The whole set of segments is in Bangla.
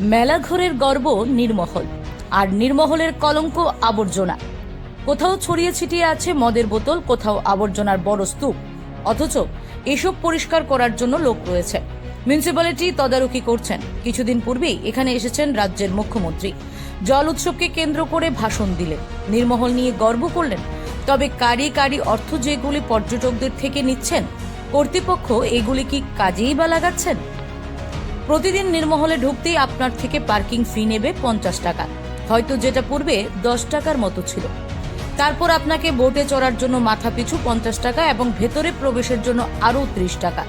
মেলাঘরের গর্ব নির্মহল আর নির্মহলের কলঙ্ক আবর্জনা। কোথাও ছড়িয়ে ছিটিয়ে আছে মদের বোতল, কোথাও আবর্জনার বড় স্তূপ। অথচ এসব পরিষ্কার করার জন্য লোক রয়েছে। মিউনিসিপ্যালিটি তদারকি করছেন। কিছুদিন পূর্বেই এখানে এসেছেন রাজ্যের মুখ্যমন্ত্রী। জল উৎসবকে কেন্দ্র করে ভাষণ দিলেন। নির্মহল নিয়ে গর্ব করলেন। তবে কারি কারি অর্থ যেগুলি পর্যটকদের থেকে নিচ্ছেন, কর্তৃপক্ষ এগুলি কি কাজেই বা লাগাচ্ছেন? প্রতিদিন নির্মহলে ঢুকতেই আপনার থেকে পার্কিং ফি নেবে পঞ্চাশ টাকা। হয়তো যেটা পূর্বে দশ টাকার মতো ছিল। তারপর আপনাকে বোটে চড়ার জন্য মাথা পিছু পঞ্চাশ টাকা এবং ভেতরে প্রবেশের জন্য আরও ত্রিশ টাকা।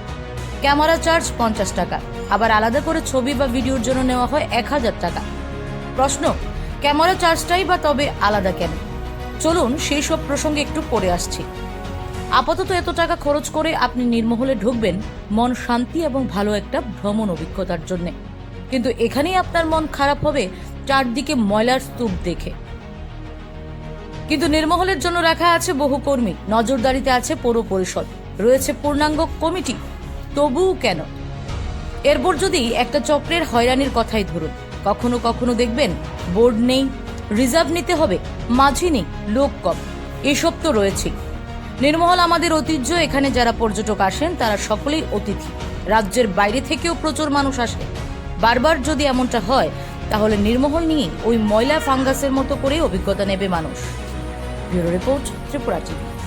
ক্যামেরা চার্জ পঞ্চাশ টাকা। আবার আলাদা করে ছবি বা ভিডিওর জন্য নেওয়া হয় এক হাজার টাকা। প্রশ্ন, ক্যামেরা চার্জটাই বা তবে আলাদা কেন? চলুন সেই সব প্রসঙ্গে একটু পড়ে আসছি। আপাতত এত টাকা খরচ করে আপনি নির্মহলে ঢুকবেন। মন শান্তি এবং ভালো একটা ভ্রমণ অভিজ্ঞতার জন্য। কিন্তু এখানেই আপনার মন খারাপ হবে, চারদিকে ময়লার স্তূপ দেখে। কিন্তু নির্মহলের জন্য রাখা আছে বহু কর্মী। নজরদারিতে আছে পৌর পরিষদ। রয়েছে পূর্ণাঙ্গ কমিটি। তবুও কেন? এরপর যদি একটা চক্রের হয়রানির কথাই ধরুন, কখনো কখনো দেখবেন বোর্ড নেই, রিজার্ভ নিতে হবে, মাঝি নেই, লোক কম। এসব তো রয়েছেই। নির্মহল আমাদের ঐতিহ্য, এখানে যারা পর্যটক আসেন, তারা সকলেই অতিথি। রাজ্যের বাইরে থেকেও প্রচুর মানুষ আসে। বারবার যদি এমনটা হয়, তাহলে নির্মহল নিয়ে ওই ময়লা, ফাঙ্গাসের মতো করে অভিজ্ঞতা নেবে মানুষ। Bureau report Tripura TV.